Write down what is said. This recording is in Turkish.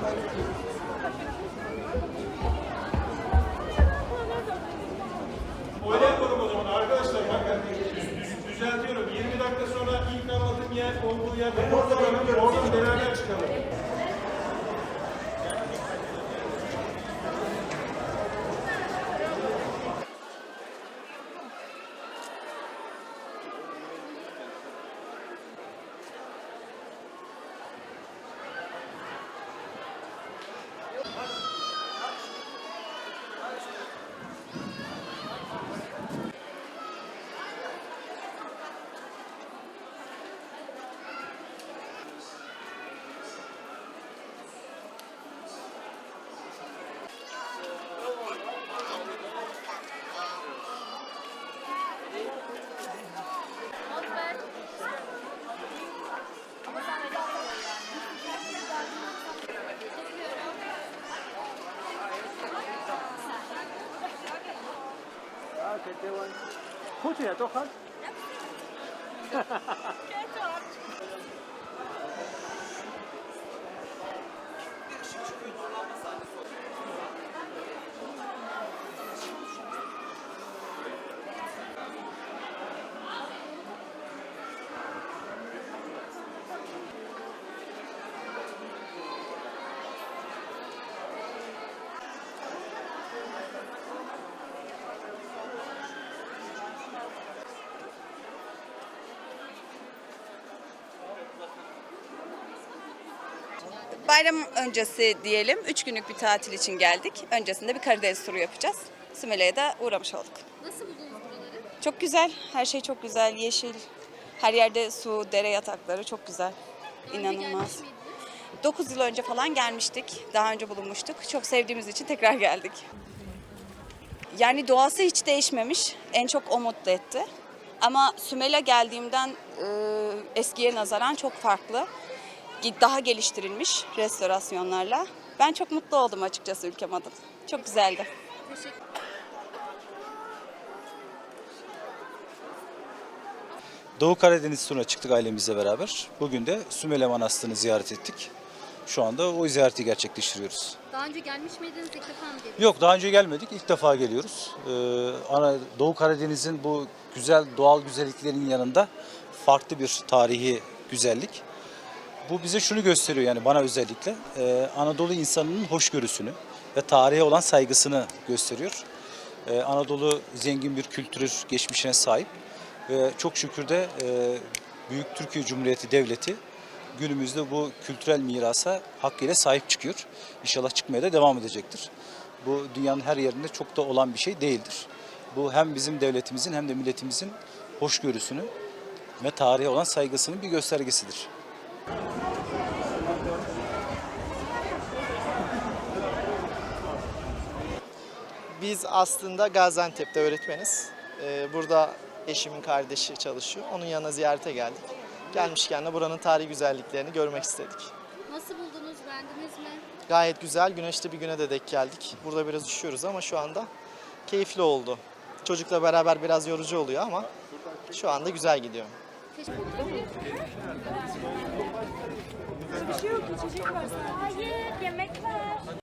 Öyle Tá, quer ter uma... Curte, é tocado? É ótimo. Bayram öncesi diyelim. Üç günlük bir tatil için geldik. Öncesinde bir Karadeniz turu yapacağız. Sümele'ye de uğramış olduk. Nasıl buldunuz buraları? Çok güzel. Her şey çok güzel. Yeşil. Her yerde su, dere yatakları çok güzel. Önce İnanılmaz. gelmiş miydiniz? 9 yıl önce falan gelmiştik. Daha önce bulunmuştuk. Çok sevdiğimiz için tekrar geldik. Yani doğası hiç değişmemiş. En çok o mutlu etti. Ama Sümele geldiğimden e, eskiye nazaran çok farklı. Daha geliştirilmiş restorasyonlarla. Ben çok mutlu oldum açıkçası ülkem adına. Çok güzeldi. Teşekkür Doğu Karadeniz turuna çıktık ailemizle beraber. Bugün de Sümele Manastırı'nı ziyaret ettik. Şu anda o ziyareti gerçekleştiriyoruz. Daha önce gelmiş miydiniz? İlk defa mı geldiniz? Yok daha önce gelmedik, ilk defa geliyoruz. Ee, ana Doğu Karadeniz'in bu güzel doğal güzelliklerin yanında farklı bir tarihi güzellik. Bu bize şunu gösteriyor yani bana özellikle e, Anadolu insanının hoşgörüsünü ve tarihe olan saygısını gösteriyor. Ee, Anadolu zengin bir kültür geçmişine sahip ve çok şükür de e, Büyük Türkiye Cumhuriyeti Devleti günümüzde bu kültürel mirasa hakkıyla sahip çıkıyor. İnşallah çıkmaya da devam edecektir. Bu dünyanın her yerinde çok da olan bir şey değildir. Bu hem bizim devletimizin hem de milletimizin hoşgörüsünü ve tarihe olan saygısının bir göstergesidir. Biz aslında Gaziantep'te öğretmeniz. Ee, burada eşimin kardeşi çalışıyor. Onun yanına ziyarete geldik. Gelmişken de buranın tarihi güzelliklerini görmek istedik. Nasıl buldunuz? Beğendiniz mi? Gayet güzel. Güneşli bir güne de denk geldik. Burada biraz üşüyoruz ama şu anda keyifli oldu. Çocukla beraber biraz yorucu oluyor ama şu anda güzel gidiyor. Hayır, yemek var.